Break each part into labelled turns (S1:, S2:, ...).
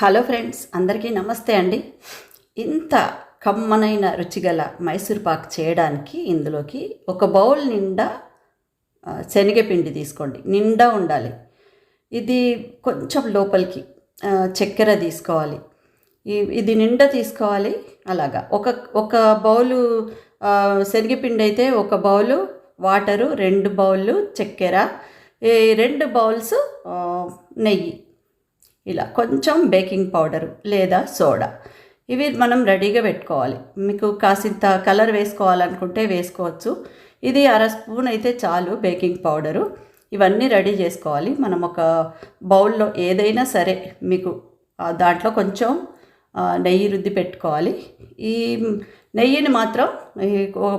S1: Hello friends అందరికీ నమస్తే అండి. ఇంత కమ్మనైన రుచిగల మైసూర్ పాక్ చేయడానికి ఇందులోకి ఒక బౌల్ నిండా శనగపిండి తీసుకోండి. నిండా ఉండాలి. ఇది కొంచెం లోపలికి చక్కెర తీసుకోవాలి. ఇది నిండా తీసుకోవాలి. అలాగా. ఒక ఒక బౌలు శనగపిండి అయితే ఒక బౌలు వాటరు రెండు బౌళ్ళు చక్కెర ఈ రెండు బౌల్స్ నెయ్యి. ఇలా కొంచెం బేకింగ్ పౌడరు లేదా సోడా. ఇవి మనం రెడీగా పెట్టుకోవాలి. మీకు కాసింత కలర్ వేసుకోవాలనుకుంటే వేసుకోవచ్చు. ఇది అర స్పూన్ అయితే చాలు బేకింగ్ పౌడరు. ఇవన్నీ రెడీ చేసుకోవాలి. మనం ఒక బౌల్లో ఏదైనా సరే మీకు దాంట్లో కొంచెం నెయ్యి రుద్ది పెట్టుకోవాలి. ఈ నెయ్యిని మాత్రం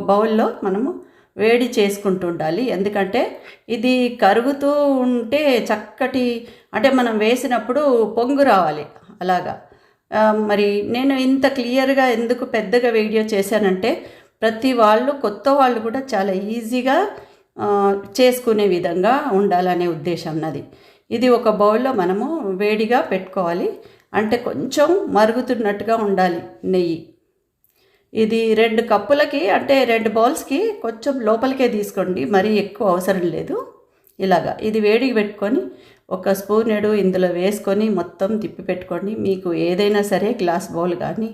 S1: బౌల్లో మనము వేడి చేసుకుంటూ ఉండాలి. ఎందుకంటే ఇది కరుగుతూ ఉంటే చక్కటి అంటే మనం వేసినప్పుడు పొంగు రావాలి అలాగా. మరి నేను ఇంత క్లియర్గా ఎందుకు పెద్దగా వీడియో చేశానంటే ప్రతి వాళ్ళు కొత్త వాళ్ళు కూడా చాలా ఈజీగా చేసుకునే విధంగా ఉండాలనే ఉద్దేశం నాది. ఇది ఒక బౌల్లో మనము వేడిగా పెట్టుకోవాలి. అంటే కొంచెం మరుగుతున్నట్టుగా ఉండాలి నెయ్యి. ఇది రెండు కప్పులకి అంటే రెండు బౌల్స్కి కొంచెం లోపలికే తీసుకోండి. మరీ ఎక్కువ అవసరం లేదు. ఇలాగా. ఇది వేడికి పెట్టుకొని ఒక స్పూన్ ఇందులో వేసుకొని మొత్తం తిప్పి పెట్టుకోండి. మీకు ఏదైనా సరే గ్లాస్ బౌల్ కానీ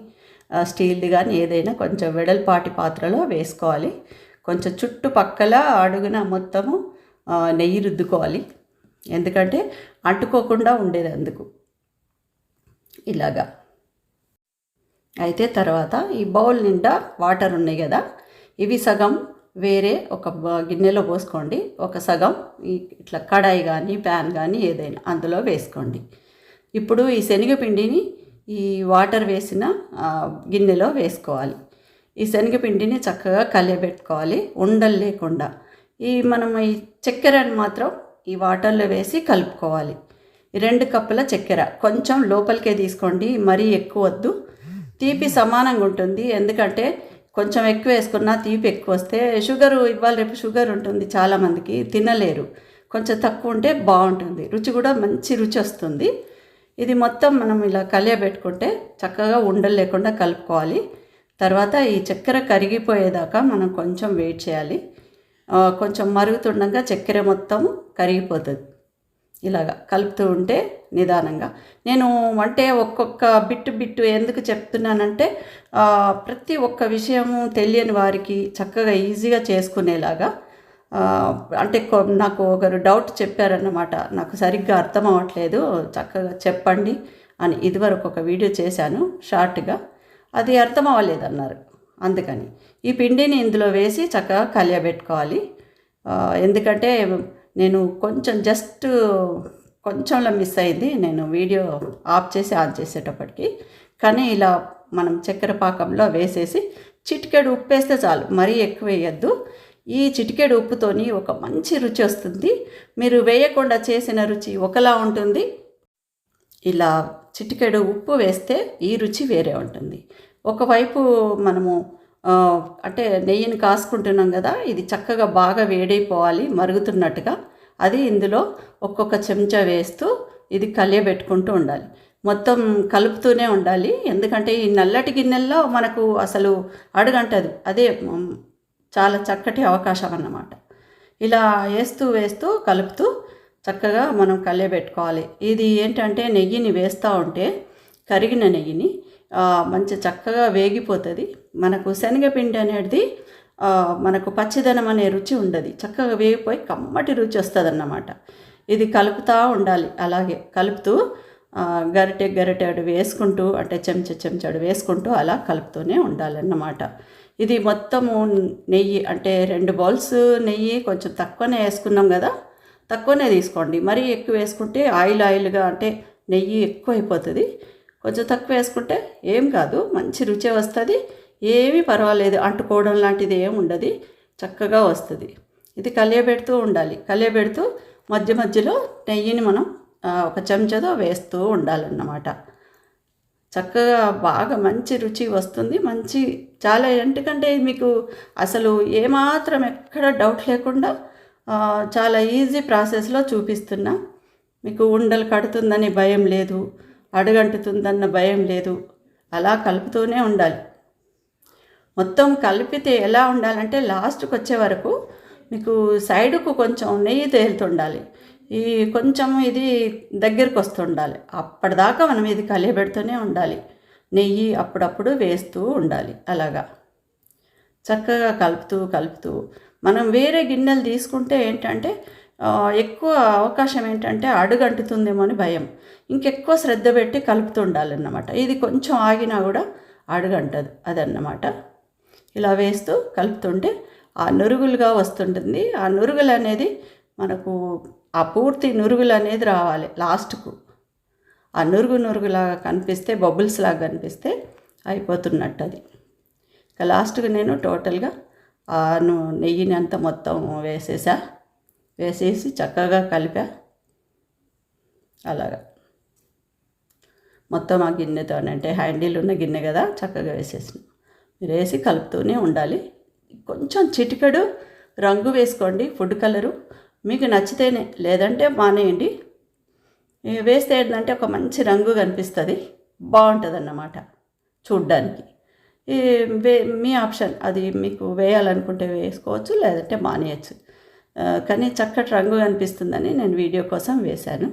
S1: స్టీల్ది కానీ ఏదైనా కొంచెం వెడల్పాటి పాత్రలో వేసుకోవాలి. కొంచెం చుట్టుపక్కల అడుగున మొత్తము నెయ్యి రుద్దుకోవాలి. ఎందుకంటే అంటుకోకుండా ఉండేది అందుకు. ఇలాగా. అయితే తర్వాత ఈ బౌల్ నిండా వాటర్ ఉన్నాయి కదా ఇవి సగం వేరే ఒక గిన్నెలో పోసుకోండి. ఒక సగం ఇట్లా కడాయి కానీ ప్యాన్ కానీ ఏదైనా అందులో వేసుకోండి. ఇప్పుడు ఈ శనగపిండిని ఈ వాటర్ వేసిన గిన్నెలో వేసుకోవాలి. ఈ శనగపిండిని చక్కగా కలియబెట్టుకోవాలి. ఉండలు లేకుండా. ఈ మనం ఈ చక్కెరని మాత్రం ఈ వాటర్లో వేసి కలుపుకోవాలి. రెండు కప్పుల చక్కెర. కొంచెం లోపలికే తీసుకోండి. మరీ ఎక్కువ వద్దు. తీపి సమానంగా ఉంటుంది. ఎందుకంటే కొంచెం ఎక్కువ వేసుకున్నా తీపి ఎక్కువ వస్తే షుగర్ ఇవాళ రేపు షుగర్ ఉంటుంది చాలామందికి తినలేరు. కొంచెం తక్కువ ఉంటే బాగుంటుంది. రుచి కూడా మంచి రుచి వస్తుంది. ఇది మొత్తం మనం ఇలా కలియబెట్టుకుంటే చక్కగా ఉండలు లేకుండా కలుపుకోవాలి. తర్వాత ఈ చక్కెర కరిగిపోయేదాకా మనం కొంచెం వెయిట్ చేయాలి. కొంచెం మరుగుతుండగా చక్కెర మొత్తం కరిగిపోతుంది. ఇలాగా కలుపుతూ ఉంటే నిదానంగా. నేను అంటే ఒక్కొక్క బిట్టు బిట్టు ఎందుకు చెప్తున్నానంటే ప్రతి ఒక్క విషయము తెలియని వారికి చక్కగా ఈజీగా చేసుకునేలాగా అంటే కొ- నాకు ఒకరు డౌట్ చెప్పారన్నమాట. నాకు సరిగ్గా అర్థం అవ్వట్లేదు చక్కగా చెప్పండి అని ఇదివరకు ఒక వీడియో చేశాను షార్ట్గా. అది అర్థం అవ్వలేదన్నారు అందుకని. ఈ పిండిని ఇందులో వేసి చక్కగా కలియబెట్టుకోవాలి. ఎందుకంటే నేను కొంచెం జస్ట్ కొంచెంలో మిస్ అయింది. నేను వీడియో ఆఫ్ చేసి ఆన్ చేసేటప్పటికి. కానీ ఇలా మనం చక్కెర పాకంలో వేసేసి చిటికెడు ఉప్పు వేస్తే చాలు. మరీ ఎక్కువ వేయద్దు. ఈ చిటికెడు ఉప్పుతోని ఒక మంచి రుచి వస్తుంది. మీరు వేయకుండా చేసిన రుచి ఒకలా ఉంటుంది. ఇలా చిటికెడు ఉప్పు వేస్తే ఈ రుచి వేరే ఉంటుంది. ఒకవైపు మనము అంటే నెయ్యిని కాసుకుంటున్నాం కదా ఇది చక్కగా బాగా వేడైపోవాలి మరుగుతున్నట్టుగా. అది ఇందులో ఒక్కొక్క చెంచా వేస్తూ ఇది కలియబెట్టుకుంటూ ఉండాలి. మొత్తం కలుపుతూనే ఉండాలి. ఎందుకంటే ఈ నల్లటి గిన్నెల్లో మనకు అసలు అడుగంటదు. అదే చాలా చక్కటి అవకాశం అన్నమాట. ఇలా వేస్తూ వేస్తూ కలుపుతూ చక్కగా మనం కలియబెట్టుకోవాలి ఇది ఏంటంటే నెయ్యిని వేస్తూ ఉంటే కరిగిన నెయ్యిని మంచి చక్కగా వేగిపోతుంది. మనకు శనగపిండి అనేది మనకు పచ్చిదనం అనే రుచి ఉండదు. చక్కగా వేగిపోయి కమ్మటి రుచి వస్తుంది అన్నమాట ఇది కలుపుతూ ఉండాలి. అలాగే కలుపుతూ గరిటె గరిటె గరిటెడు వేసుకుంటూ అంటే చెంచా చెంచాడు వేసుకుంటూ అలా కలుపుతూనే ఉండాలన్నమాట. ఇది మొత్తము నెయ్యి అంటే రెండు బౌల్స్ నెయ్యి కొంచెం తక్కువనే వేసుకున్నాం కదా తక్కువనే తీసుకోండి. మరీ ఎక్కువ వేసుకుంటే ఆయిల్ ఆయిల్గా అంటే నెయ్యి ఎక్కువ అయిపోతుంది కొంచెం తక్కువ వేసుకుంటే ఏం కాదు మంచి రుచి వస్తుంది. ఏమీ పర్వాలేదు అంటుకోవడం లాంటిది ఏం ఉండదు చక్కగా వస్తుంది. ఇది కలియబెడుతూ ఉండాలి. కలియబెడుతూ మధ్య మధ్యలో నెయ్యిని మనం ఒక చెంచాతో వేస్తూ ఉండాలన్నమాట. చక్కగా బాగా మంచి రుచి వస్తుంది. మంచి చాలా ఎందుకంటే మీకు అసలు ఏమాత్రం ఎక్కడ డౌట్ లేకుండా చాలా ఈజీ ప్రాసెస్లో చూపిస్తున్నా. మీకు ఉండలు కడుతుందని భయం లేదు అడుగంటుతుందన్న భయం లేదు. అలా కలుపుతూనే ఉండాలి. మొత్తం కలిపితే ఎలా ఉండాలంటే లాస్ట్కి వచ్చే వరకు మీకు సైడుకు కొంచెం నెయ్యి తేలుతుండాలి. ఈ కొంచెం ఇది దగ్గరికి వస్తుండాలి. అప్పటిదాకా మనం ఇది కలియబెడుతూనే ఉండాలి. నెయ్యి అప్పుడప్పుడు వేస్తూ ఉండాలి. అలాగా. చక్కగా కలుపుతూ కలుపుతూ. మనం వేరే గిన్నెలు తీసుకుంటే ఏంటంటే ఎక్కువ అవకాశం ఏంటంటే అడుగంటుతుందేమో అని భయం. ఇంకెక్కువ శ్రద్ధ పెట్టి కలుపుతుండాలన్నమాట ఇది కొంచెం ఆగినా కూడా అడుగంటదు అదన్నమాట. ఇలా వేస్తూ కలుపుతుంటే ఆ నురుగులుగా వస్తుంటుంది. ఆ నురుగులు అనేది మనకు ఆ పూర్తి నురుగులు అనేది రావాలి లాస్ట్కు. ఆ నురుగు నురుగులాగా కనిపిస్తే బబుల్స్ లాగా కనిపిస్తే అయిపోతున్నట్టు అది. ఇక లాస్ట్కి నేను టోటల్గా ఆ నెయ్యిని అంతా మొత్తం వేసేసా. వేసేసి చక్కగా కలిపా. అలాగా. మొత్తం ఆ గిన్నెతో అంటే హ్యాండిల్ ఉన్న గిన్నె కదా చక్కగా వేసేసాను. మీరు వేసి కలుపుతూనే ఉండాలి. కొంచెం చిటికెడు రంగు వేసుకోండి ఫుడ్ కలరు. మీకు నచ్చితేనే లేదంటే మానేయండి. వేస్తే ఏంటంటే ఒక మంచి రంగు కనిపిస్తుంది. బాగుంటుంది అన్నమాట చూడ్డానికి. ఈ వే మీ ఆప్షన్. అది మీకు వేయాలనుకుంటే వేసుకోవచ్చు లేదంటే మానేయచ్చు. కానీ చక్కటి రంగు కనిపిస్తుందని నేను వీడియో కోసం వేశాను.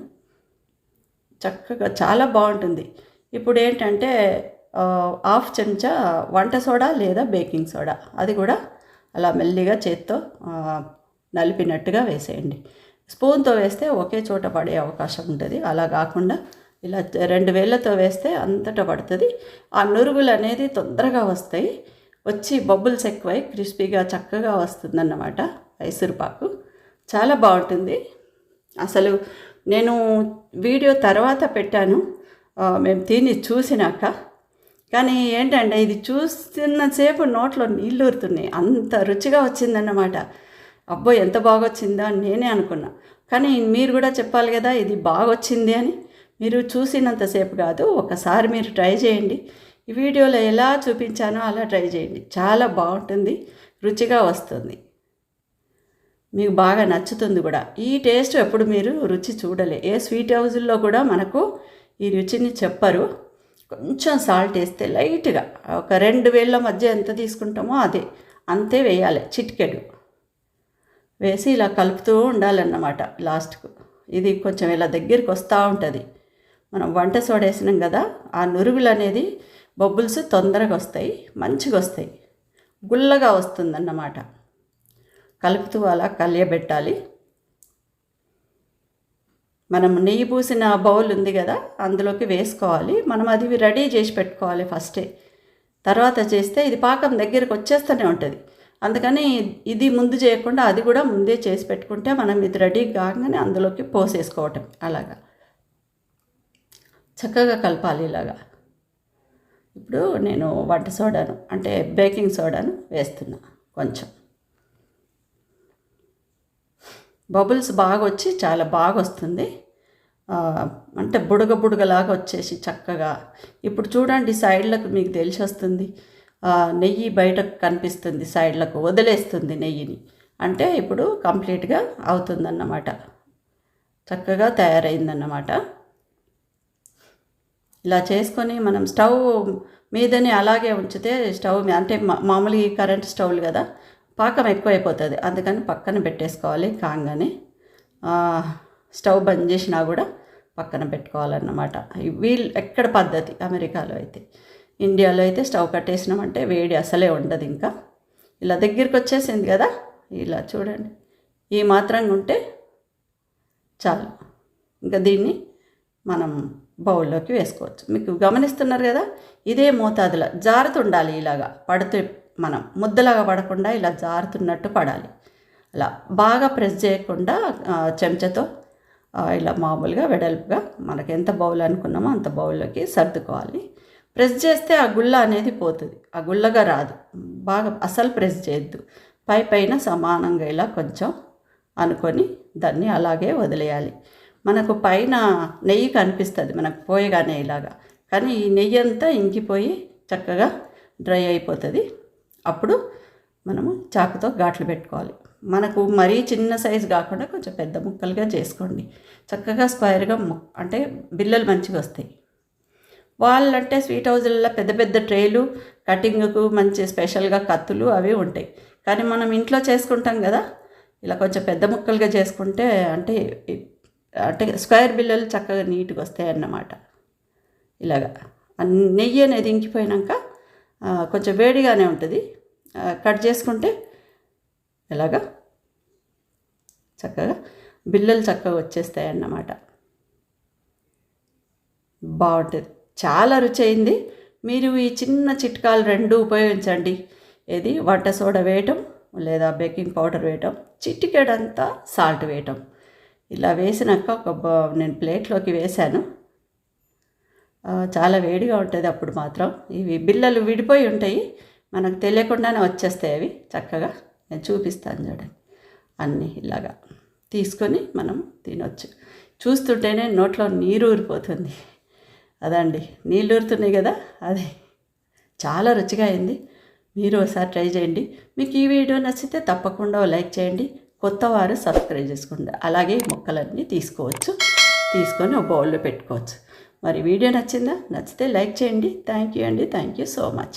S1: చక్కగా చాలా బాగుంటుంది. ఇప్పుడు ఏంటంటే హాఫ్ చెంచా వంట సోడా లేదా బేకింగ్ సోడా. అది కూడా అలా మెల్లిగా చేత్తో నలిపినట్టుగా వేసేయండి. స్పూన్తో వేస్తే ఒకే చోట పడే అవకాశం ఉంటుంది. అలా కాకుండా ఇలా రెండు వేళ్ళతో వేస్తే అంతటా పడుతుంది. ఆ నురుగులు అనేది తొందరగా వస్తాయి. వచ్చి బబుల్స్ ఎక్కువై క్రిస్పీగా చక్కగా వస్తుందన్నమాట మైసూరుపాకు. చాలా బాగుంటుంది. అసలు నేను వీడియో తర్వాత పెట్టాను. మేము తిని చూసినాక కానీ ఏంటంటే ఇది చూస్తున్నసేపు నోట్లో నీళ్ళు ఊరుతున్నాయి. అంత రుచిగా వచ్చిందన్నమాట. అబ్బో ఎంత బాగా వచ్చిందో అని నేనే అనుకున్నా. కానీ మీరు కూడా చెప్పాలి కదా ఇది బాగా వచ్చింది అని. మీరు చూసినంతసేపు కాదు ఒకసారి మీరు ట్రై చేయండి. ఈ వీడియోలో ఎలా చూపించానో అలా ట్రై చేయండి. చాలా బాగుంటుంది రుచిగా వస్తుంది. మీకు బాగా నచ్చుతుంది కూడా. ఈ టేస్ట్ ఎప్పుడు మీరు రుచి చూడలే. ఏ స్వీట్ హౌజుల్లో కూడా మనకు ఈ రుచిని చెప్పరు. కొంచెం సాల్ట్ వేస్తే లైట్గా ఒక రెండు వేళ్ళ మధ్య ఎంత తీసుకుంటామో అదే. అంతే వేయాలి చిటికెడు. వేసి ఇలా కలుపుతూ ఉండాలన్నమాట లాస్ట్కు. ఇది కొంచెం ఇలా దగ్గరికి వస్తూ ఉంటుంది. మనం వంట సోడేసినాం కదా ఆ నురుగులు అనేది బొబ్బుల్స్ తొందరగా వస్తాయి మంచిగా వస్తాయి. గుల్లగా వస్తుందన్నమాట. కలుపుతూ అలా కలియబెట్టాలి. మనం నెయ్యి పూసిన బౌల్ ఉంది కదా అందులోకి వేసుకోవాలి. మనం అది రెడీ చేసి పెట్టుకోవాలి ఫస్టే. తర్వాత చేస్తే ఇది పాకం దగ్గరికి వచ్చేస్తూనే ఉంటుంది. అందుకని ఇది ముందు చేయకుండా అది కూడా ముందే చేసి పెట్టుకుంటే మనం ఇది రెడీ కాగానే అందులోకి పోసేసుకోవటం అలాగా. చక్కగా కలపాలి ఇలాగా. ఇప్పుడు నేను వంట సోడాను అంటే బేకింగ్ సోడాను వేస్తున్నా కొంచెం. బబుల్స్ బాగా వచ్చి చాలా బాగా వస్తుంది అంటే బుడగ బుడగలాగా వచ్చేసి చక్కగా. ఇప్పుడు చూడండి సైడ్లకు మీకు తెలిసొస్తుంది. నెయ్యి బయటకు కనిపిస్తుంది సైడ్లకు వదిలేస్తుంది నెయ్యిని. అంటే ఇప్పుడు కంప్లీట్గా అవుతుందన్నమాట. చక్కగా తయారైందన్నమాట. ఇలా చేసుకొని మనం స్టవ్ మీదనే అలాగే ఉంచితే స్టవ్ అంటే మామూలుగా ఈ కరెంట్ స్టవ్లు కదా పాకం ఎక్కువైపోతుంది. అందుకని పక్కన పెట్టేసుకోవాలి కాగానే. స్టవ్ బంద్ చేసినా కూడా పక్కన పెట్టుకోవాలన్నమాట. వీళ్ళు ఎక్కడ పద్ధతి అమెరికాలో అయితే? ఇండియాలో అయితే స్టవ్ కట్టేసినామంటే వేడి అసలే ఉండదు ఇంకా. ఇలా దగ్గరికి వచ్చేసింది కదా? ఇలా చూడండి. ఈ మాత్రంగా ఉంటే చాలు. ఇంకా దీన్ని మనం బౌల్లోకి వేసుకోవచ్చు. మీకు గమనిస్తున్నారు కదా? ఇదే మోతాదులో జారుతుండాలి ఇలాగా. పడుతూ మనం ముద్దలాగా పడకుండా ఇలా జారుతున్నట్టు పడాలి. అలా బాగా ప్రెస్ చేయకుండా చెంచాతో ఇలా మామూలుగా వెడల్పుగా మనకి ఎంత బౌల్ అనుకున్నామో అంత బౌల్లోకి సర్దుకోవాలి. ప్రెస్ చేస్తే ఆ గుళ్ళ అనేది పోతుంది. ఆ గుల్లగా రాదు. బాగా అసలు ప్రెస్ చేయొద్దు. పై పైన సమానంగా ఇలా కొంచెం అనుకొని దాన్ని అలాగే వదిలేయాలి. మనకు పైన నెయ్యి కనిపిస్తుంది. మనకు పోయగానే ఇలాగా. కానీ ఈ నెయ్యి అంతా ఇంకిపోయి చక్కగా డ్రై అయిపోతుంది. అప్పుడు మనము చాకుతో ఘాట్లు పెట్టుకోవాలి. మనకు మరీ చిన్న సైజు కాకుండా కొంచెం పెద్ద ముక్కలుగా చేసుకోండి. చక్కగా స్క్వేర్గా అంటే బిల్లలు మంచిగా వస్తాయి. వాళ్ళంటే స్వీట్ హౌజుల్లో పెద్ద పెద్ద ట్రేలు కటింగ్కు మంచి స్పెషల్గా కత్తులు అవి ఉంటాయి. కానీ మనం ఇంట్లో చేసుకుంటాం కదా ఇలా కొంచెం పెద్ద ముక్కలుగా చేసుకుంటే అంటే అంటే స్క్వేర్ బిల్లలు చక్కగా నీట్గా వస్తాయి అన్నమాట. ఇలాగా. నెయ్యి అనేది ఇంకిపోయినాక కొంచెం వేడిగానే ఉంటుంది. కట్ చేసుకుంటే ఎలాగా? చక్కగా బిల్లలు చక్కగా వచ్చేస్తాయి అన్నమాట బాగుంటుంది. చాలా రుచి అయింది మీరు ఈ చిన్న చిట్కాలు రెండు ఉపయోగించండి. ఏది? వంట సోడా వేయటం లేదా బేకింగ్ పౌడర్ వేయటం చిటికెడంతా సాల్ట్ వేయటం. ఇలా వేసినాక ఒక నేను ప్లేట్లోకి వేశాను. చాలా వేడిగా ఉంటుంది అప్పుడు మాత్రం. ఇవి బిళ్ళలు విడిపోయి ఉంటాయి. మనకు తెలియకుండానే వచ్చేస్తాయి అవి. చక్కగా నేను చూపిస్తాను చూడండి. అన్నీ ఇలాగా తీసుకొని మనం తినొచ్చు. చూస్తుంటేనే నోట్లో నీరు ఊరిపోతుంది. అదండి. నీళ్ళు ఊరుతున్నాయి కదా? అది. చాలా రుచిగా అయింది. మీరు ఒకసారి ట్రై చేయండి. మీకు ఈ వీడియో నచ్చితే తప్పకుండా లైక్ చేయండి. కొత్త వారు సబ్స్క్రైబ్ చేసుకోండి. అలాగే మొక్కలన్నీ తీసుకోవచ్చు. తీసుకొని ఒక బౌల్లో పెట్టుకోవచ్చు. మరి వీడియో నచ్చిందా? నచ్చితే లైక్ చేయండి. థ్యాంక్ యూ అండి. Thank you so much.